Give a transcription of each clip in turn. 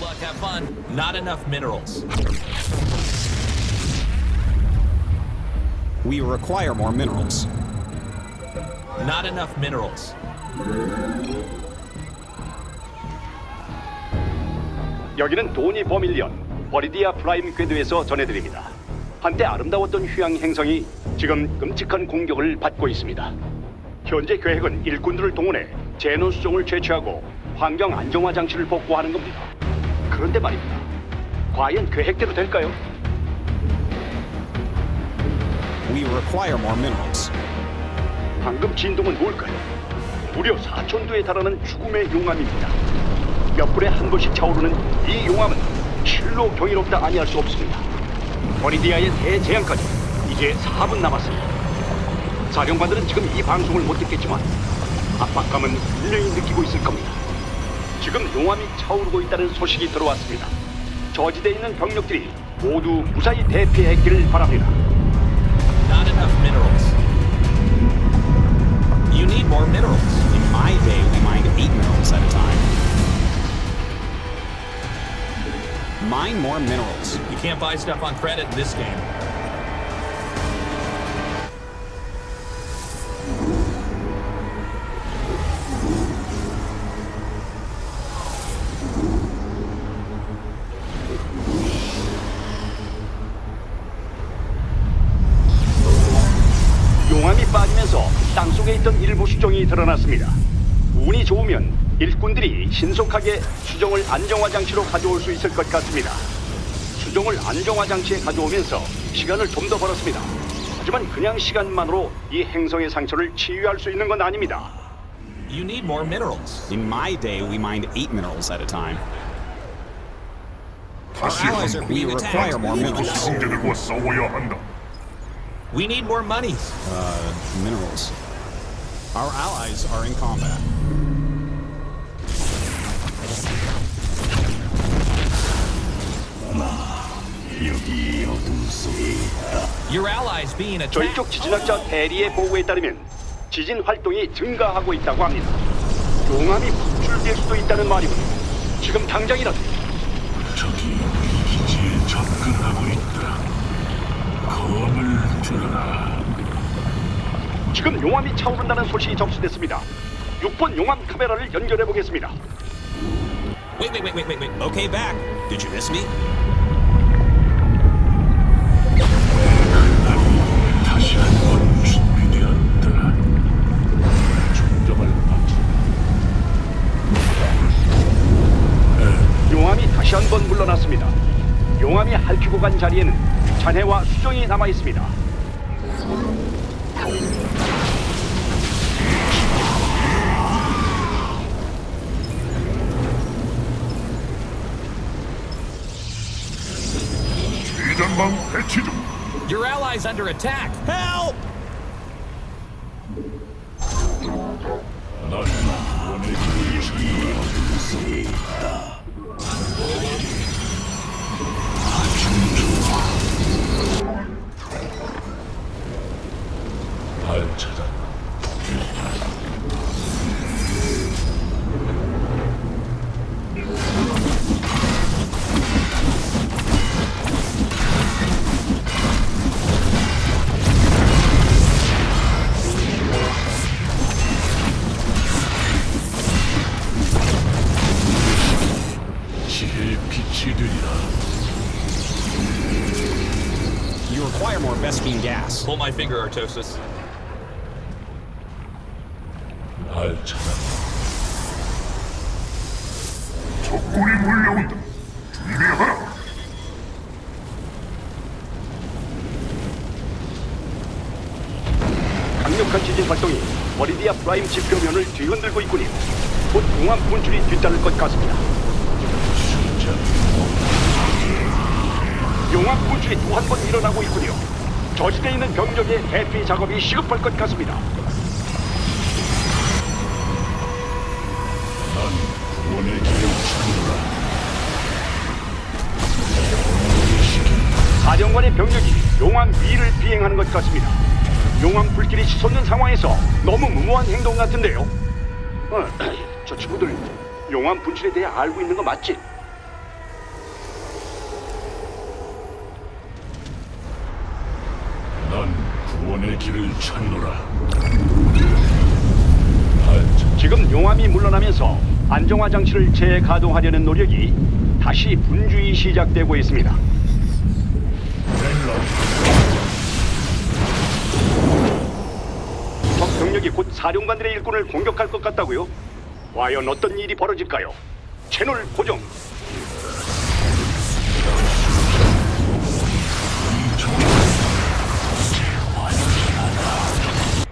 Good luck, have fun. Not enough minerals. We require more minerals. Not enough minerals. 여기는 도니 버밀리언 버리디아 프라임 궤도에서 전해드립니다. 한때 아름다웠던 휴양 행성이 지금 끔찍한 공격을 받고 있습니다. 현재 계획은 일꾼들을 동원해 제논 수종을 채취하고 환경 안정화 장치를 복구하는 겁니다. 그런데 말입니다. 과연 계획대로 될까요? We require more minerals. 방금 진동은 뭘까요? 무려 4천도에 달하는 죽음의 용암입니다. 몇 분에 한 번씩 차오르는 이 용암은 실로 경이롭다 아니할 수 없습니다. 버리디아의 대재앙까지 이제 4분 남았습니다. 사령관들은 지금 이 방송을 못 듣겠지만 압박감은 분명히 느끼고 있을 겁니다. 지금 용암이 차오르고 있다는 소식이 들어왔습니다. 저지대에 있는 병력들이 모두 무사히 대피했기를 바랍니다. Not enough minerals. You need more minerals. In my day, we mined eight minerals at a time. Mine more minerals. You can't buy stuff on credit in this game. 빠지면서 땅속에 있던 일부 수정이 드러났습니다. 운이 좋으면 일꾼들이 신속하게 수정을 안정화 장치로 가져올 수 있을 것 같습니다. 수정을 안정화 장치에 가져오면서 시간을 좀 더 벌었습니다. 하지만 그냥 시간만으로 이 행성의 상처를 치유할 수 있는 건 아닙니다. You need more minerals. In my day, we mined eight minerals at a time. 다시 한번 being require more minerals. 형제들과 싸워야 한다. We need more money. Uh, minerals. Our allies are in combat. Your allies being attacked. 저희 쪽 지진학자 대리의 보고에 따르면 지진 활동이 증가하고 있다고 합니다. 용암이 분출될 수도 있다는 말이군요. 지금 당장이라도 적이 우리 기지에 접근하고 있다. 검을 들어라. 지금 용암이 차오른다는 소식이 접수됐습니다. 6번 용암 카메라를 연결해 보겠습니다. Wait, wait, wait, wait, wait, wait. Okay, back. Did you miss me? 다시 한번 준비되었다. 받지. 용암이 다시 한 번 물러났습니다. 용암이 핥히고 간 자리에는 잔해와 수정이 남아 있습니다. 비전망 배치 중. Your allies under attack. Help! 난 원의 길을 알차다. Finger, Artosis. 알차다. 적군이 몰려온다. 준비하라. 강력한 지진 활동이 버리디아 프라임 지표면을 뒤흔들고 있군요. 곧 용암 분출이 뒤따를 것 같습니다. 용암 분출이 또 한 번 일어나고 있군요. 저지대에 있는 병력의 대피 작업이 시급할 것 같습니다. 구원의 찾노라. 사령관의 병력이 용암 위를 비행하는 것 같습니다. 용암 불길이 치솟는 상황에서 너무 무모한 행동 같은데요. 어, 저 친구들 용암 분출에 대해 알고 있는 거 맞지? 길을 찾노라. 지금 용암이 물러나면서 안정화 장치를 재가동하려는 노력이 다시 분주히 시작되고 있습니다. 적 병력이 곧 사령관들의 일꾼을 공격할 것 같다고요? 과연 어떤 일이 벌어질까요? 채널 고정.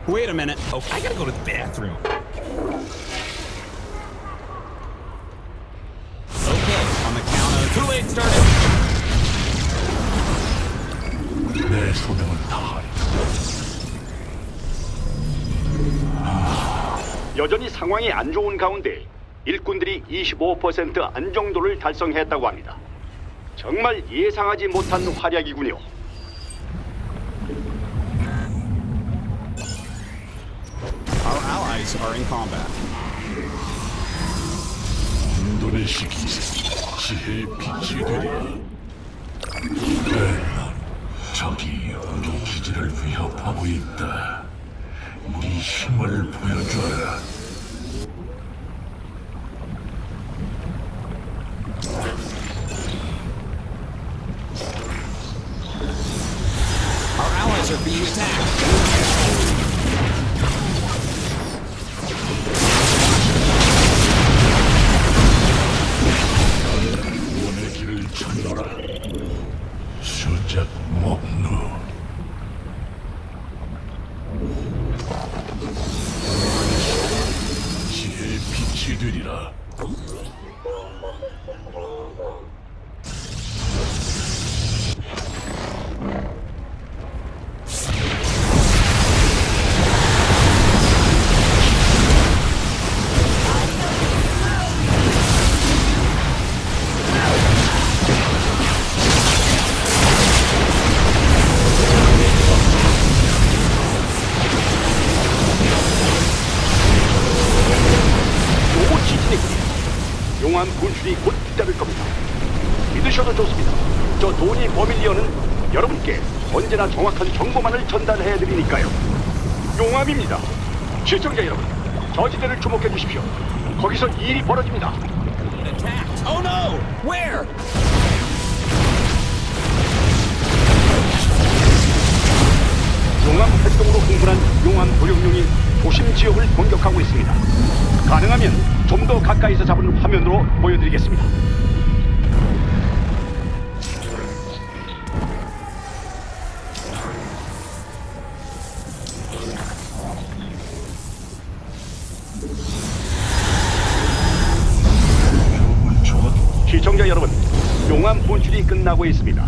Wait a minute. Oh, I gotta go to the bathroom. Okay, On the count of Kool-Aid started. 내 소명을 다하리. 여전히 상황이 안 좋은 가운데 일꾼들이 25% 안정도를 달성했다고 합니다. 정말 예상하지 못한 활약이군요. allies are in combat. 인도네시기 지혜의 빛이 되리라. 벨런, 적이 우리 기지를 위협하고 있다. 네 힘을 보여줘라. Our allies are being attacked. 정보만을 전달해 드리니까요. 용암입니다. 시청자 여러분, 저지대를 주목해 주십시오. 거기서 일이 벌어집니다. Oh no! Where? 용암 활동으로 흥분한 용암 도룡룡이 도심 지역을 공격하고 있습니다. 가능하면 좀 더 가까이서 잡은 화면으로 보여드리겠습니다. 시청자 여러분, 용암 분출이 끝나고 있습니다.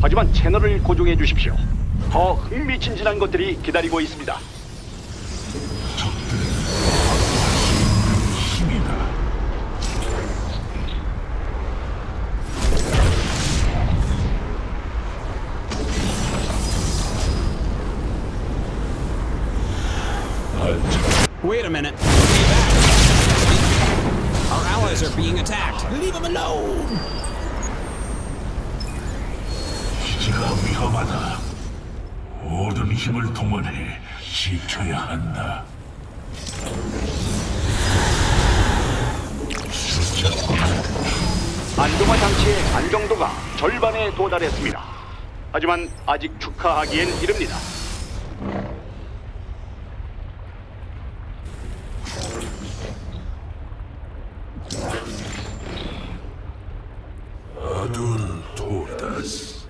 하지만 채널을 고정해 주십시오. 더 흥미진진한 것들이 기다리고 있습니다. Allies are being attacked. Leave them alone. 기지가 위험하다. 모든 힘을 동원해 지켜야 한다. 안정화 장치의 안정도가 절반에 도달했습니다. 하지만 아직 축하하기엔 이릅니다. 아둔 도다스.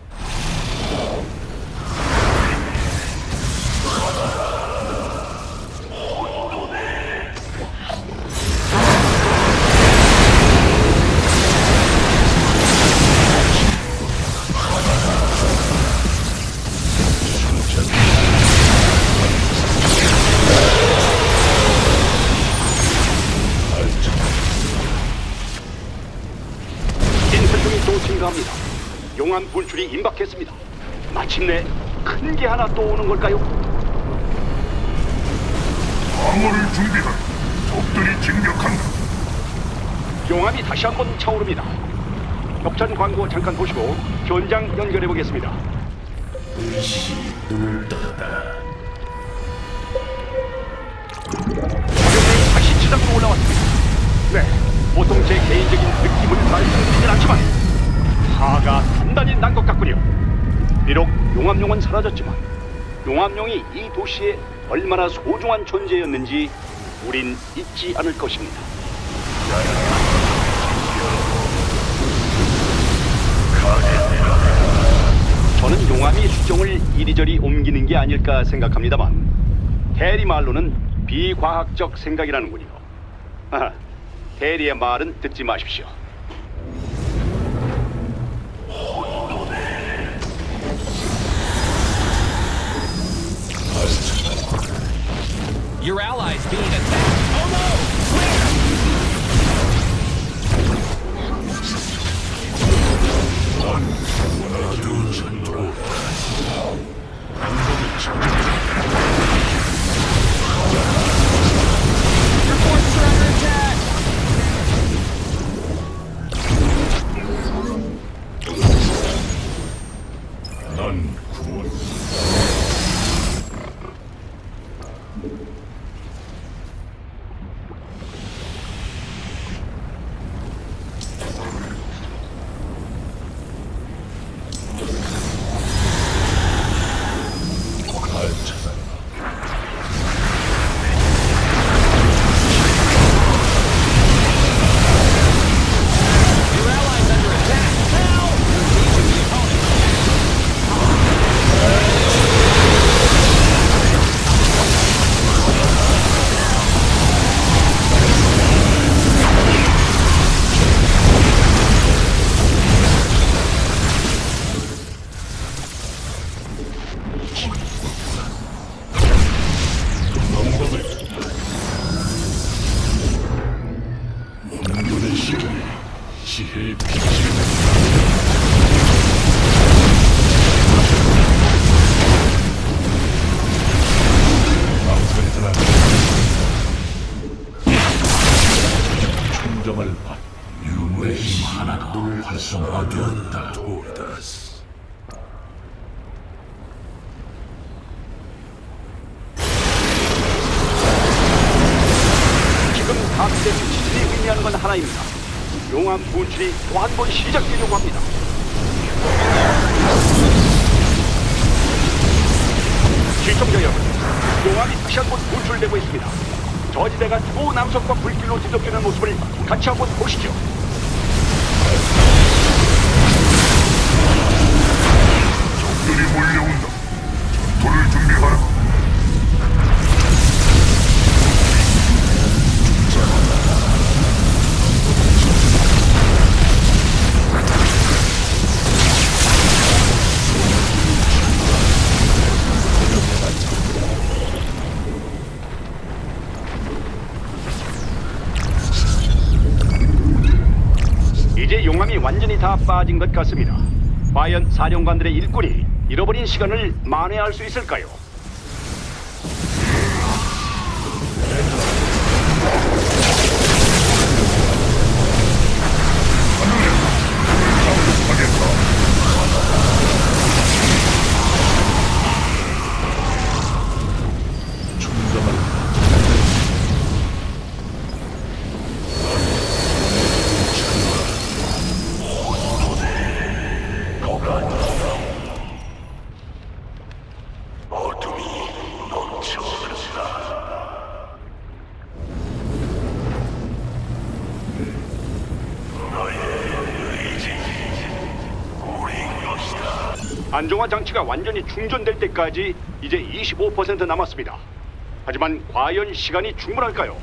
인설중이 또 증가합니다. 용암 분출이 임박했습니다. 마침내 큰 게 하나 또 오는 걸까요? 방어를 준비하라. 적들이 진격한다. 용암이 다시 한번 차오릅니다. 협찬 광고 잠깐 보시고 현장 연결해 보겠습니다. 의식이 눈을 떴다. 가격이 다시 치닫고 올라왔습니다. 네, 보통 제 개인적인 느낌을 말씀드리진 않지만 화가 단단히 난 것 같군요. 비록 용암용은 사라졌지만 용암용이 이 도시에 얼마나 소중한 존재였는지 우린 잊지 않을 것입니다. 저는 용암이 수종을 이리저리 옮기는 게 아닐까 생각합니다만 대리 말로는 비과학적 생각이라는군요. 아, 대리의 말은 듣지 마십시오. Your allies being attacked. 하나도 활성화되었다 도다스 지금 각대 지진이 의미하는 건 하나입니다. 용암 분출이 또 한 번 시작되려고 합니다. 시청자 여러분, 용암이 다시 한 번 분출되고 있습니다. 저지대가 초남석과 불길로 뒤덮이는 모습을 같이 한번 보시죠. 빠진 것 같습니다. 과연 사령관들의 일꾼이 잃어버린 시간을 만회할 수 있을까요? 안정화 장치가 완전히 충전될 때까지 이제 25% 남았습니다. 하지만 과연 시간이 충분할까요?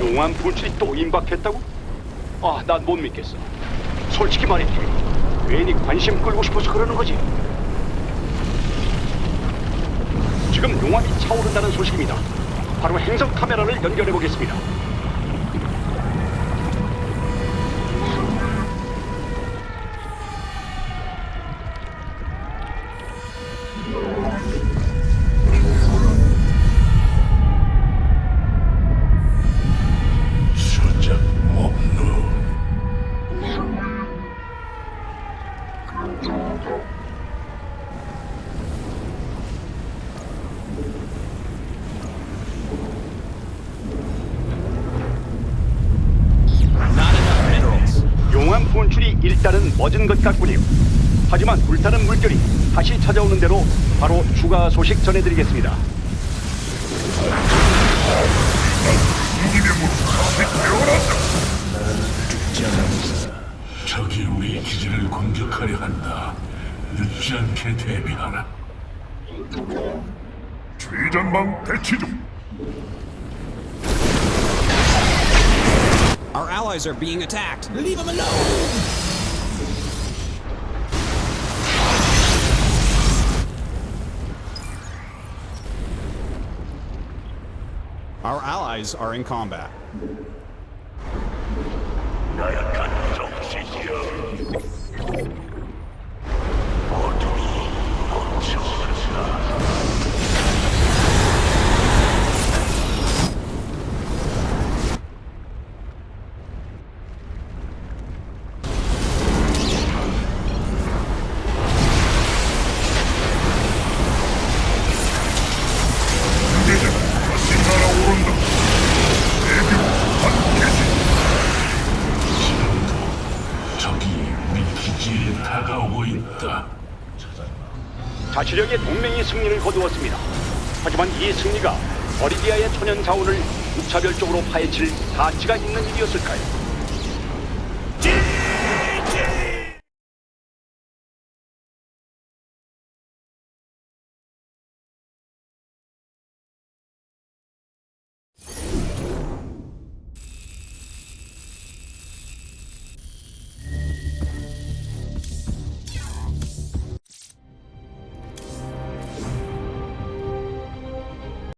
용암 분출이 또 임박했다고? 아, 난 못 믿겠어. 솔직히 말해, 괜히 관심 끌고 싶어서 그러는 거지. 지금 용암이 차오른다는 소식입니다. 바로 행성 카메라를 연결해 보겠습니다. 멎은 것 같군요. 하지만 불타는 물결이 다시 찾아오는 대로 바로 추가 소식 전해드리겠습니다. 적이 우리 기지를 공격하려 한다. 늦지 않게 대비하라. 최전방 배치 중. Our allies are being attacked. Leave them alone. Allies are in combat. 자치령의 동맹이 승리를 거두었습니다. 하지만 이 승리가 버리디아의 천연 자원을 무차별적으로 파헤칠 가치가 있는 일이었을까요?